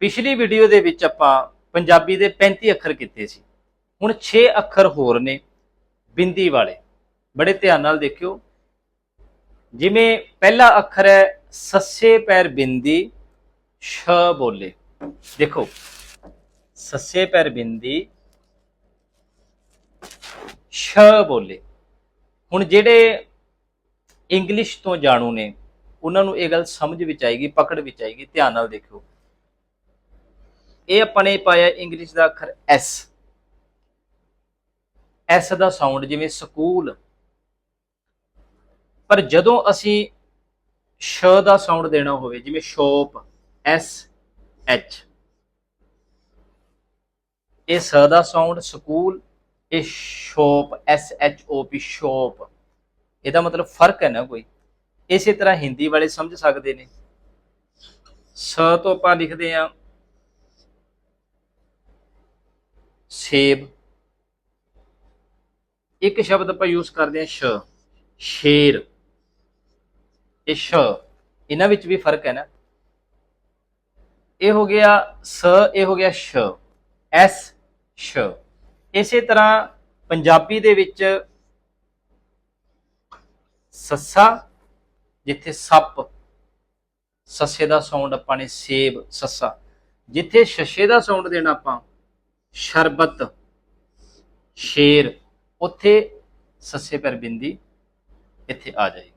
ਪਿਛਲੀ ਵੀਡੀਓ ਦੇ ਵਿੱਚ ਆਪਾਂ ਪੰਜਾਬੀ ਦੇ 35 ਅੱਖਰ ਕੀਤੇ ਸੀ। ਹੁਣ 6 ਅੱਖਰ ਹੋਰ ਨੇ ਬਿੰਦੀ ਵਾਲੇ। ਬੜੇ ਧਿਆਨ ਨਾਲ ਦੇਖਿਓ। ਜਿਵੇਂ ਪਹਿਲਾ ਅੱਖਰ ਹੈ, ਸੱਸੇ ਪੈਰ ਬਿੰਦੀ, ਸ਼ ਬੋਲੇ। ਦੇਖੋ। ਸੱਸੇ ਪੈਰ ਬਿੰਦੀ, ਸ਼ ਬੋਲੇ। ਹੁਣ ਜਿਹੜੇ ਇੰਗਲਿਸ਼ ਤੋਂ ਜਾਣੂ ਨੇ, ਉਹਨਾਂ ਨੂੰ ਇਹ ਗੱਲ ਸਮਝ ਵਿੱਚ ਆਏਗੀ, ਪਕੜ ਵਿੱਚ ਆਏਗੀ। ਧਿਆਨ ਨਾਲ ਦੇਖਿਓ। ਇਹ ਆਪਾਂ ਨੇ ਪਾਇਆ ਇੰਗਲਿਸ਼ ਦਾ ਅੱਖਰ ਐਸ ਐਸ ਦਾ ਸਾਊਂਡ ਜਿਵੇਂ ਸਕੂਲ। ਪਰ ਜਦੋਂ ਅਸੀਂ ਸ਼ ਦਾ ਸਾਊਂਡ ਦੇਣਾ ਹੋਵੇ, ਜਿਵੇਂ ਸ਼ੋਪ ਐਸ ਐਚ ਇਹ ਸ ਦਾ ਸਾਊਂਡ ਸਕੂਲ, ਇਹ shop S H O P shop. ਇਹਦਾ ਮਤਲਬ ਫ਼ਰਕ ਹੈ ਨਾ ਕੋਈ। ਇਸੇ ਤਰ੍ਹਾਂ ਹਿੰਦੀ ਵਾਲੇ ਸਮਝ ਸਕਦੇ ਨੇ। ਸ ਤੋਂ ਆਪਾਂ ਲਿਖਦੇ ਆ ਸੇਬ। ਇੱਕ ਸ਼ਬਦ ਆਪਾਂ ਯੂਜ਼ ਕਰਦੇ ਆ ਸ਼, ਸ਼ੇਰ। ਇਹ ਸ਼, ਇਹਨਾਂ ਵਿੱਚ ਵੀ ਫ਼ਰਕ ਹੈ ਨਾ। ਇਹ ਹੋ ਗਿਆ ਸ, ਇਹ ਹੋ ਗਿਆ ਸ਼, ਐਸ, ਸ਼। ਇਸੇ ਤਰ੍ਹਾਂ ਪੰਜਾਬੀ ਦੇ ਵਿੱਚ ਸੱਸਾ, ਜਿੱਥੇ ਸੱਪ, ਸੱਸੇ ਦਾ ਸਾਊਂਡ ਆਪਾਂ ਨੇ ਸੇਬ, ਸੱਸਾ। ਜਿੱਥੇ ਸ਼ਸ਼ੇ ਦਾ ਸਾਊਂਡ ਦੇਣਾ ਆਪਾਂ ਸ਼ਰਬਤ, ਸ਼ੇਰ, ਉੱਥੇ ਸੱਸੇ ਪਰ ਬਿੰਦੀ ਇੱਥੇ ਆ ਜਾਏਗੀ।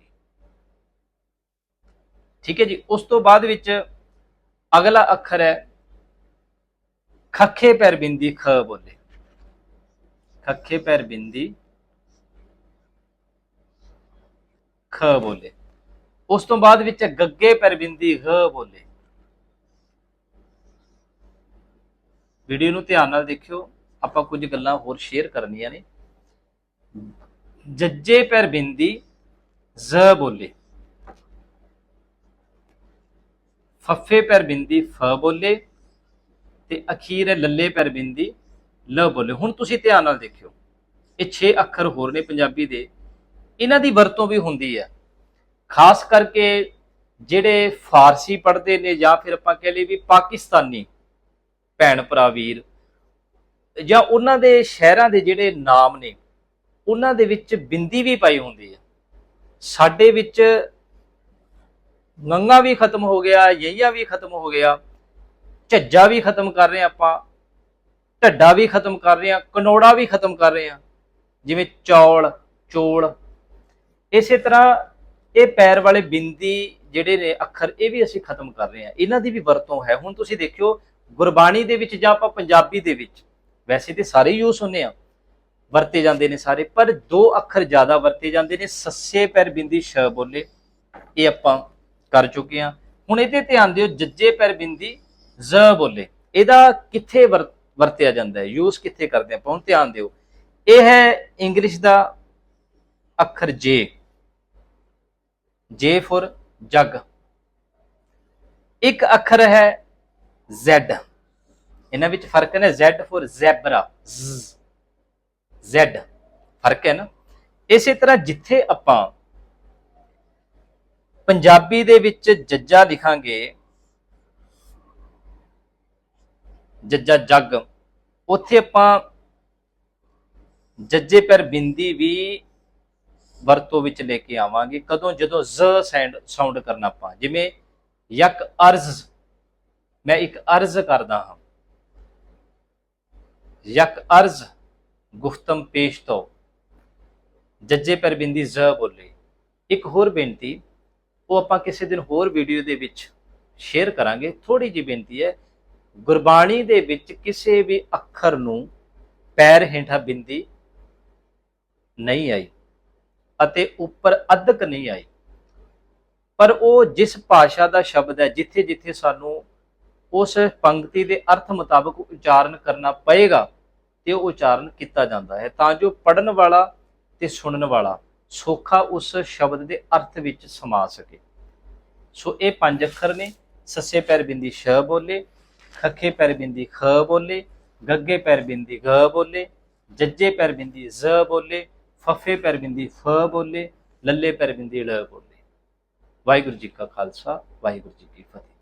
ਠੀਕ ਹੈ ਜੀ, ਉਸ ਤੋਂ ਬਾਅਦ ਵਿੱਚ ਅਗਲਾ ਅੱਖਰ ਹੈ, ਖੱਖੇ ਪੈਰ ਬਿੰਦੀ ਖ ਬੋਲੇ। ਖੱਖੇ ਪੈਰ ਬਿੰਦੀ ਖ ਬੋਲੇ। ਉਸ ਤੋਂ ਬਾਅਦ ਵਿੱਚ ਗੱਗੇ ਪੈਰ ਬਿੰਦੀ ਗ ਬੋਲੇ। ਵੀਡੀਓ ਨੂੰ ਧਿਆਨ ਨਾਲ ਦੇਖਿਓ, ਆਪਾਂ ਕੁਝ ਗੱਲਾਂ ਹੋਰ ਸ਼ੇਅਰ ਕਰਨੀਆਂ ਨੇ। ਜੱਜੇ ਪੈਰ ਬਿੰਦੀ, ਜ਼ ਬੋਲੇ। ਫੱਫੇ ਪੈਰ ਬਿੰਦੀ, ਫ ਬੋਲੇ। ਤੇ ਅਖੀਰ ਹੈ ਲੱਲੇ ਪੈਰ ਬਿੰਦੀ, ਲ ਬੋਲੇ। ਹੁਣ ਤੁਸੀਂ ਧਿਆਨ ਨਾਲ ਦੇਖਿਓ, ਇਹ 6 ਅੱਖਰ ਹੋਰ ਨੇ ਪੰਜਾਬੀ ਦੇ। ਇਹਨਾਂ ਦੀ ਵਰਤੋਂ ਵੀ ਹੁੰਦੀ ਹੈ। ਖਾਸ ਕਰਕੇ ਜਿਹੜੇ ਫਾਰਸੀ ਪੜ੍ਹਦੇ ਨੇ ਜਾਂ ਫਿਰ ਆਪਾਂ ਕਹਿ ਲਈ ਵੀ ਪਾਕਿਸਤਾਨੀ ਭੈਣ ਭਰਾ ਵੀਰ, ਜਾਂ ਉਹਨਾਂ ਦੇ ਸ਼ਹਿਰਾਂ ਦੇ ਜਿਹੜੇ ਨਾਮ ਨੇ, ਉਹਨਾਂ ਦੇ ਵਿੱਚ ਬਿੰਦੀ ਵੀ ਪਾਈ ਹੁੰਦੀ ਹੈ ਸਾਡੇ ਵਿੱਚ ਗੰਗਾ ਵੀ ਖਤਮ ਹੋ ਗਿਆ, ਯਈਆ ਵੀ ਖਤਮ ਹੋ ਗਿਆ ਝੱਜਾ ਵੀ ਖਤਮ ਕਰ ਰਹੇ ਹਾਂ ਆਪਾਂ, ਢੱਡਾ ਵੀ ਖਤਮ ਕਰ ਰਹੇ ਹਾਂ, ਕਨੋੜਾ ਵੀ ਖਤਮ ਕਰ ਰਹੇ ਹਾਂ, ਜਿਵੇਂ ਚੌਲ, ਚੋਲ। ਇਸੇ ਤਰ੍ਹਾਂ ਇਹ ਪੈਰ ਵਾਲੇ ਬਿੰਦੀ ਜਿਹੜੇ ਨੇ ਅੱਖਰ, ਇਹ ਵੀ ਅਸੀਂ ਖਤਮ ਕਰ ਰਹੇ ਹਾਂ। ਇਹਨਾਂ ਦੀ ਵੀ ਵਰਤੋਂ ਹੈ। ਹੁਣ ਤੁਸੀਂ ਦੇਖਿਓ ਗੁਰਬਾਣੀ ਦੇ ਵਿੱਚ ਜਾਂ ਆਪਾਂ ਪੰਜਾਬੀ ਦੇ ਵਿੱਚ, ਵੈਸੇ ਤੇ ਸਾਰੇ ਯੂਜ਼ ਹੁੰਦੇ ਆ। ਵਰਤੇ ਜਾਂਦੇ ਨੇ ਸਾਰੇ, ਪਰ ਦੋ ਅੱਖਰ ਜ਼ਿਆਦਾ ਵਰਤੇ ਜਾਂਦੇ ਨੇ, ਸੱਸੇ ਪੈਰ ਬਿੰਦੀ ਸ਼ ਬੋਲੇ। ਇਹ ਆਪਾਂ ਕਰ ਚੁੱਕੇ ਆ ਹੁਣ ਇਹਦੇ ਧਿਆਨ ਦਿਓ, ਜੱਜੇ ਪੈਰ ਬਿੰਦੀ ਜ਼ ਬੋਲੇ। ਇਹਦਾ ਕਿੱਥੇ ਵਰ- ਵਰਤਿਆ ਜਾਂਦਾ ਹੈ? ਯੂਜ਼ ਕਿੱਥੇ ਕਰਦੇ ਆਪਾਂ? ਹੁਣ ਧਿਆਨ ਦਿਓ। ਇਹ ਹੈ ਇੰਗਲਿਸ਼ ਦਾ ਅੱਖਰ ਜੇ। ਜੇ ਫॉर ਜਗ। ਇੱਕ ਅੱਖਰ ਹੈ Z ਇਹਨਾਂ ਵਿੱਚ ਫ਼ਰਕ ਹੈ ਨਾ, Z ਫॉर ਜ਼ੈਬਰਾ Z ਫ਼ਰਕ ਹੈ ਨਾ। ਇਸੇ ਤਰ੍ਹਾਂ ਜਿੱਥੇ ਆਪਾਂ ਪੰਜਾਬੀ ਦੇ ਵਿੱਚ ਜੱਜਾ ਲਿਖਾਂਗੇ, ਜੱਜਾ ਜੱਗ, ਉੱਥੇ ਆਪਾਂ ਜੱਜੇ ਪਰ ਬਿੰਦੀ ਵੀ ਵਰਤੋਂ ਵਿੱਚ ਲੈ ਕੇ ਆਵਾਂਗੇ, ਕਦੋਂ, ਜਦੋਂ ਜ਼ ਸਾਊਂਡ ਕਰਨਾ ਆਪਾਂ, ਜਿਵੇਂ ਯਕ ਅਰਜ਼ ਮੈਂ ਇੱਕ ਅਰਜ਼ ਕਰਦਾ ਹਾਂ। ਯਕ ਅਰਜ਼ ਗੁਫਤਮ ਪੇਸ਼ ਤੋਂ। ਜੱਜੇ ਪਰ ਜ਼ ਬੋਲੇ। ਇੱਕ ਹੋਰ ਬੇਨਤੀ, ਉਹ ਆਪਾਂ ਕਿਸੇ ਦਿਨ ਹੋਰ ਵੀਡੀਓ ਦੇ ਵਿੱਚ ਸ਼ੇਅਰ ਕਰਾਂਗੇ। ਥੋੜੀ ਜਿਹੀ ਬੇਨਤੀ ਹੈ, ਗੁਰਬਾਣੀ ਦੇ ਵਿੱਚ ਕਿਸੇ ਵੀ ਅੱਖਰ ਨੂੰ ਪੈਰ ਹੇਠਾਂ ਬਿੰਦੀ ਨਹੀਂ ਆਈ ਅਤੇ ਉੱਪਰ ਅਧਕ ਨਹੀਂ ਆਈ। ਪਰ ਉਹ ਜਿਸ ਭਾਸ਼ਾ ਦਾ ਸ਼ਬਦ ਹੈ ਜਿੱਥੇ ਜਿੱਥੇ ਸਾਨੂੰ ਉਸ ਪੰਕਤੀ ਦੇ ਅਰਥ ਮੁਤਾਬਕ ਉਚਾਰਨ ਕਰਨਾ ਪਏਗਾ ਤੇ ਉਹ ਉਚਾਰਨ ਕੀਤਾ ਜਾਂਦਾ ਹੈ। ਤਾਂ ਜੋ ਪੜਨ ਵਾਲਾ ਤੇ ਸੁਣਨ ਵਾਲਾ ਸੌਖਾ ਉਸ ਸ਼ਬਦ ਦੇ ਅਰਥ ਵਿੱਚ ਸਮਾ ਸਕੇ। ਸੋ ਇਹ ਪੰਜ ਅੱਖਰ ਨੇ। ਸੱਸੇ ਪੈਰ ਬਿੰਦੀ ਸ਼ ਬੋਲੇ, ਖੱਖੇ ਪੈਰ ਬਿੰਦੀ ਖ ਬੋਲੇ, ਗੱਗੇ ਪੈਰ ਬਿੰਦੀ ਗ ਬੋਲੇ, ਜੱਜੇ ਪੈਰ ਬਿੰਦੀ ਜ਼ ਬੋਲੇ, ਫਫੇ ਪੈਰ ਬਿੰਦੀ ਫ ਬੋਲੇ, ਲੱਲੇ ਪੈਰ ਬਿੰਦੀ ਲ ਬੋਲੇ। ਵਾਹਿਗੁਰੂ ਜੀ ਕਾ ਖਾਲਸਾ, ਵਾਹਿਗੁਰੂ ਜੀ ਕੀ ਫਤਿਹ।